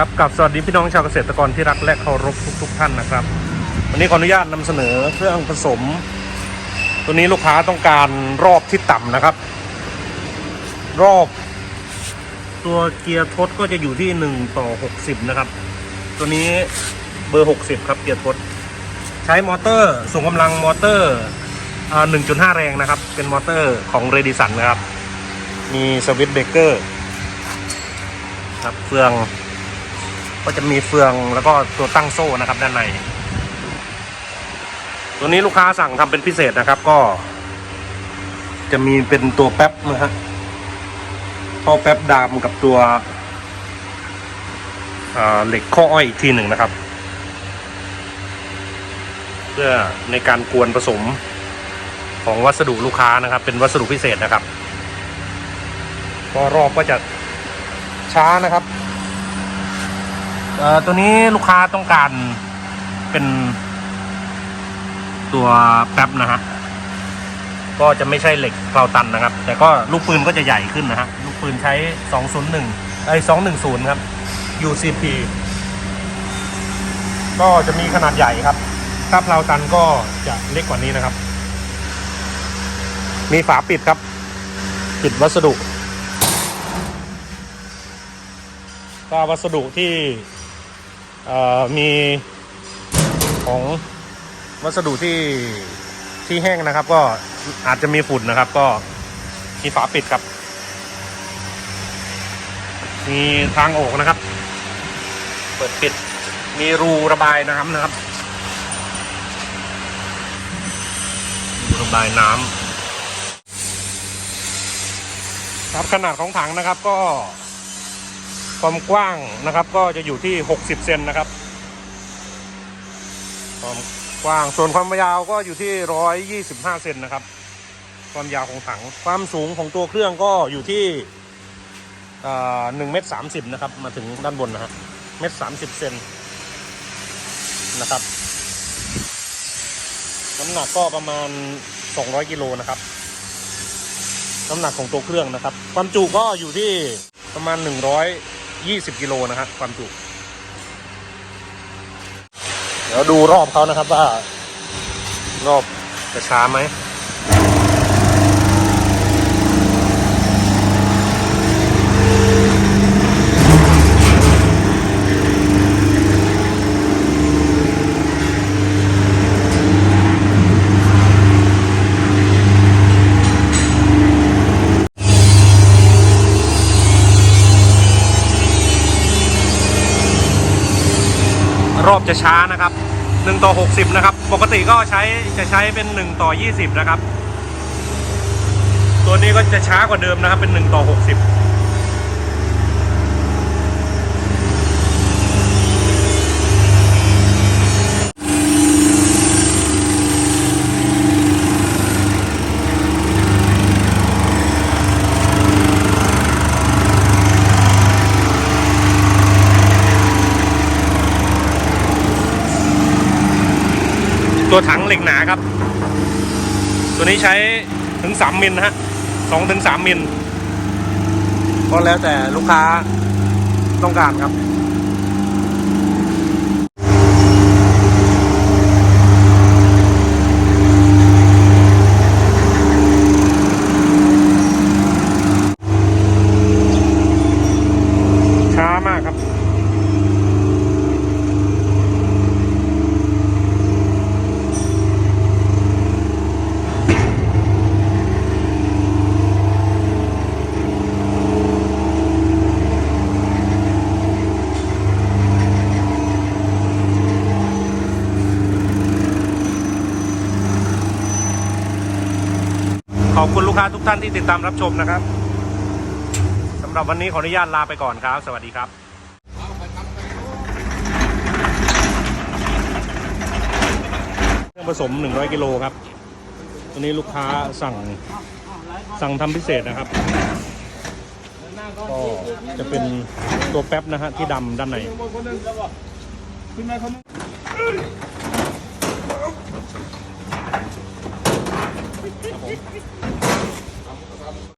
ครับกับสวัสดีพี่น้องชาวเกษตรกรที่รักและเคารพทุกๆท่านนะครับ วันนี้ขออนุญาตนำเสนอเครื่องผสม ตัวนี้ลูกค้าต้องการรอบที่ต่ำนะครับ รอบ ตัวเกียร์ทดก็จะอยู่ที่1ต่อ60นะครับ ตัวนี้เบอร์60ครับเกียร์ทด ใช้มอเตอร์ส่งกำลังมอเตอร์อ่า1.5แรงนะครับ เป็นมอเตอร์ของเรดิสันนะครับ มีสวิตช์เบรกเกอร์ครับเฟือง ก็จะมีเฟืองแล้วก็ตัวตั้งโซ่นะครับด้านใน ตัวนี้ลูกค้าสั่งทำเป็นพิเศษนะครับก็ จะมีเป็นตัวแป๊บนะฮะท่อแป๊บดามกับตัวเหล็กข้ออ้อยอีกทีหนึ่งนะครับ เพื่อในการกวนผสมของวัสดุลูกค้านะครับ เป็นวัสดุพิเศษนะครับก็รอบก็จะช้านะครับ เอ่อตัวนี้ลูกค้าต้องการเป็นตัวแป๊บนะฮะ ก็จะไม่ใช่เหล็กเกลาตันนะครับ แต่ก็ลูกปืนก็จะใหญ่ขึ้นนะฮะ ลูกปืนใช้ 201ไอ้210 ครับ UCP ก็จะมีขนาดใหญ่ครับ ถ้าเพลาตันก็จะเล็กกว่านี้นะครับ มีฝาปิดครับ ปิดวัสดุ ก็วัสดุที่ มีของวัสดุที่ที่แห้งนะครับ ก็อาจจะมีฝุ่นนะครับ ก็มีฝาปิดครับ มีทางออกนะครับ เปิดปิด มีรูระบายน้ำนะครับรูระบายน้ำครับขนาดของถังนะครับก็ ความกว้างนะครับก็จะอยู่ที่ 60 เซนนะครับ ความกว้างส่วนความยาวก็อยู่ที่ 125 เซนนะครับ ความยาวของถัง ความสูงของตัวเครื่องก็อยู่ที่หนึ่งเมตรสามสิบนะครับ มาถึงด้านบนนะฮะเมตรสามสิบเซนนะครับ น้ำหนักก็ประมาณ200กิโลนะครับ น้ำหนักของตัวเครื่องนะครับ ความจุก็อยู่ที่ประมาณ 20 กิโลนะครับความจุเดี๋ยวดูรอบเขานะครับว่า รอบจะช้าไหม รอบจะช้านะครับ 1 ต่อ 60 นะครับ ปกติก็ใช้จะใช้เป็น 1 ต่อ 20 นะครับ ตัวนี้ก็จะช้ากว่าเดิมนะครับเป็น 1 ต่อ 60 ตัวถังเหล็กหนาครับ ตัวนี้ใช้ถึง3มิลนะฮะ2ถึง3มิลก็แล้วแต่ลูกค้าต้องการครับ อบคุณลูกค้าทุกท่านที่ติดตามรับชมนะครับสำหรับวันนี้ขออนุญาตลาไปก่อนครับ สวัสดีครับเครื่องผสม 100 กิโลครับตัวนี้ลูกค้าสั่งสั่งทำพิเศษนะครับ ก็จะเป็นตัวแป๊บนะฮะที่ดำด้านใน tamam.